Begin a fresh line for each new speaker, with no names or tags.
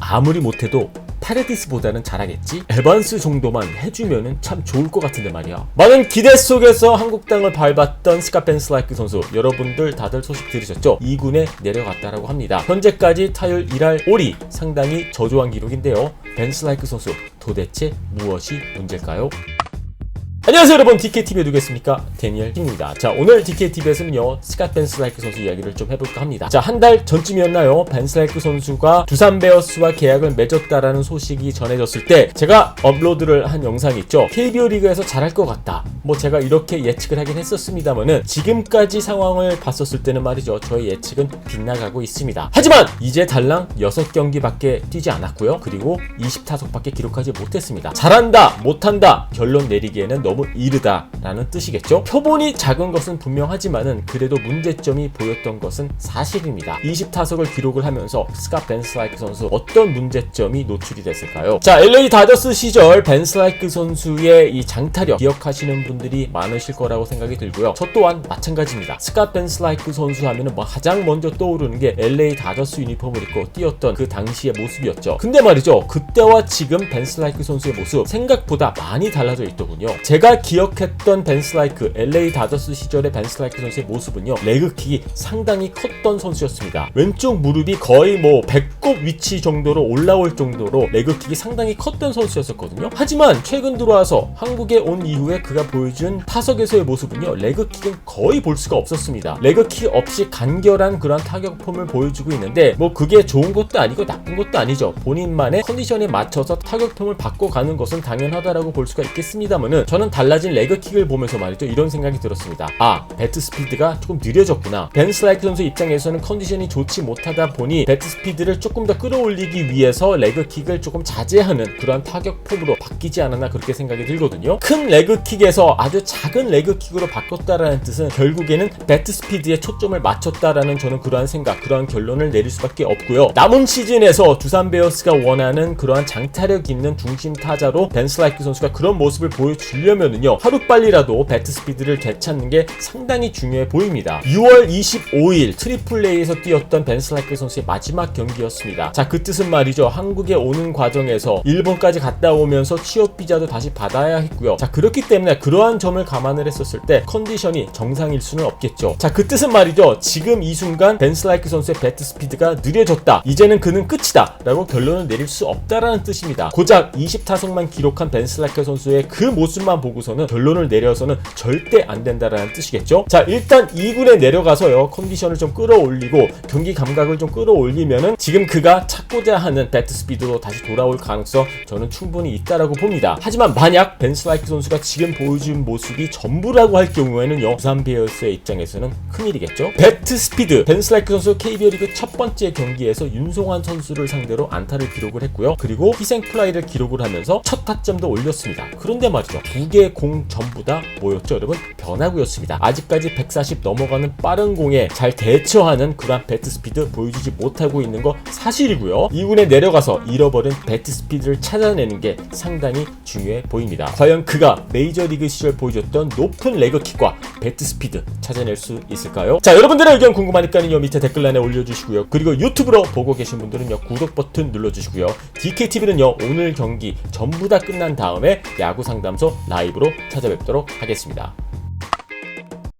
아무리 못해도 파레디스보다는 잘하겠지? 에반스 정도만 해주면은 참 좋을 것 같은데 말이야. 많은 기대 속에서 한국 땅을 밟았던 스카 벤슬라이크 선수 여러분들 다들 소식 들으셨죠? 2군에 내려갔다라고 합니다. 현재까지 타율 1할 5리 상당히 저조한 기록인데요. 벤슬라이크 선수 도대체 무엇이 문제일까요? 안녕하세요 여러분 DKTV에 누구겠습니까? 데니엘 킴입니다. 자 오늘 DKTV에서는요 스캇 벤슬라이크 선수 이야기를 좀 해볼까 합니다. 자 한 달 전쯤이었나요? 벤슬라이크 선수가 두산 베어스와 계약을 맺었다라는 소식이 전해졌을 때 제가 업로드를 한 영상이 있죠. KBO 리그에서 잘할 것 같다. 뭐 제가 이렇게 예측을 하긴 했었습니다만은 지금까지 상황을 봤었을 때는 말이죠. 저의 예측은 빗나가고 있습니다. 하지만 이제 달랑 6경기밖에 뛰지 않았고요. 그리고 20타석밖에 기록하지 못했습니다. 잘한다, 못한다 결론 내리기에는 너무 이르다라는 뜻이겠죠. 표본이 작은 것은 분명하지만은 그래도 문제점이 보였던 것은 사실입니다. 20타석을 기록을 하면서 스카 벤슬라이크 선수 어떤 문제점이 노출이 됐을까요? 자, LA 다저스 시절 벤슬라이크 선수의 이 장타력 기억하시는 분들이 많으실 거라고 생각이 들고요. 저 또한 마찬가지입니다. 스카 벤슬라이크 선수 하면은 뭐 가장 먼저 떠오르는 게 LA 다저스 유니폼을 입고 뛰었던 그 당시의 모습이었죠. 근데 말이죠. 그때와 지금 벤슬라이크 선수의 모습 생각보다 많이 달라져 있더군요. 제가 기억했던 벤슬라이크 LA 다저스 시절의 벤슬라이크 선수의 모습은요. 레그킥이 상당히 컸던 선수였습니다. 왼쪽 무릎이 거의 뭐 배꼽 위치 정도로 올라올 정도로 레그킥이 상당히 컸던 선수였었거든요. 하지만 최근 들어와서 한국에 온 이후에 그가 보여준 타석에서의 모습은요. 레그킥은 거의 볼 수가 없었습니다. 레그킥 없이 간결한 그런 타격 폼을 보여주고 있는데 뭐 그게 좋은 것도 아니고 나쁜 것도 아니죠. 본인만의 컨디션에 맞춰서 타격 폼을 바꿔가는 것은 당연하다라고 볼 수가 있겠습니다만은 저는 달라진 레그킥을 보면서 말이죠. 이런 생각이 들었습니다. 아, 배트 스피드가 조금 느려졌구나. 벤 슬라이크 선수 입장에서는 컨디션이 좋지 못하다 보니 배트 스피드를 조금 더 끌어올리기 위해서 레그킥을 조금 자제하는 그런 타격 폼으로 바뀌지 않았나 그렇게 생각이 들거든요. 큰 레그킥에서 아주 작은 레그킥으로 바꿨다라는 뜻은 결국에는 배트 스피드에 초점을 맞췄다라는 저는 그러한 생각, 그러한 결론을 내릴 수밖에 없고요. 남은 시즌에서 두산 베어스가 원하는 그러한 장타력 있는 중심 타자로 벤 슬라이크 선수가 그런 모습을 보여주려면 은요 하루빨리라도 배트 스피드를 되찾는 게 상당히 중요해 보입니다. 6월 25일 트리플 A에서 뛰었던 벤 슬라이크 선수의 마지막 경기였습니다. 자 그 뜻은 말이죠 한국에 오는 과정에서 일본까지 갔다 오면서 취업 비자도 다시 받아야 했고요. 자 그렇기 때문에 그러한 점을 감안을 했었을 때 컨디션이 정상일 수는 없겠죠. 자 그 뜻은 말이죠 지금 이 순간 벤 슬라이크 선수의 배트 스피드가 느려졌다. 이제는 그는 끝이다. 라고 결론을 내릴 수 없다라는 뜻입니다. 고작 20타석만 기록한 벤 슬라이크 선수의 그 모습만 보 고서는 결론을 내려서는 절대 안 된다라는 뜻이겠죠. 자 일단 2군에 내려가서요 컨디션을 좀 끌어올리고 경기 감각을 좀 끌어올리면은 지금 그가 찾고자 하는 배트 스피드로 다시 돌아올 가능성 저는 충분히 있다라고 봅니다. 하지만 만약 벤 슬라이크 선수가 지금 보여준 모습이 전부라고 할 경우에는요 부산 베어스의 입장에서는 큰일이겠죠. 배트 스피드 벤 슬라이크 선수 KBO 리그 첫 번째 경기에서 윤송환 선수를 상대로 안타를 기록을 했고요. 그리고 희생 플라이를 기록을 하면서 첫 타점도 올렸습니다. 그런데 말이죠. 두 개 의공 전부 다 뭐였죠, 여러분? 변화구였습니다. 아직까지 140 넘어가는 빠른 공에 잘 대처하는 그런 배트 스피드 보여주지 못하고 있는 거 사실이고요. 2군에 내려가서 잃어버린 배트 스피드를 찾아내는 게 상당히 중요해 보입니다. 과연 그가 메이저리그 시절 보여줬던 높은 레그킥과 배트 스피드 찾아낼 수 있을까요? 자, 여러분들의 의견 궁금하니까요 밑에 댓글란에 올려주시고요. 그리고 유튜브로 보고 계신 분들은요 구독 버튼 눌러주시고요. DKTV는요 오늘 경기 전부 다 끝난 다음에 야구 상담소 라이브로 찾아뵙도록 하겠습니다.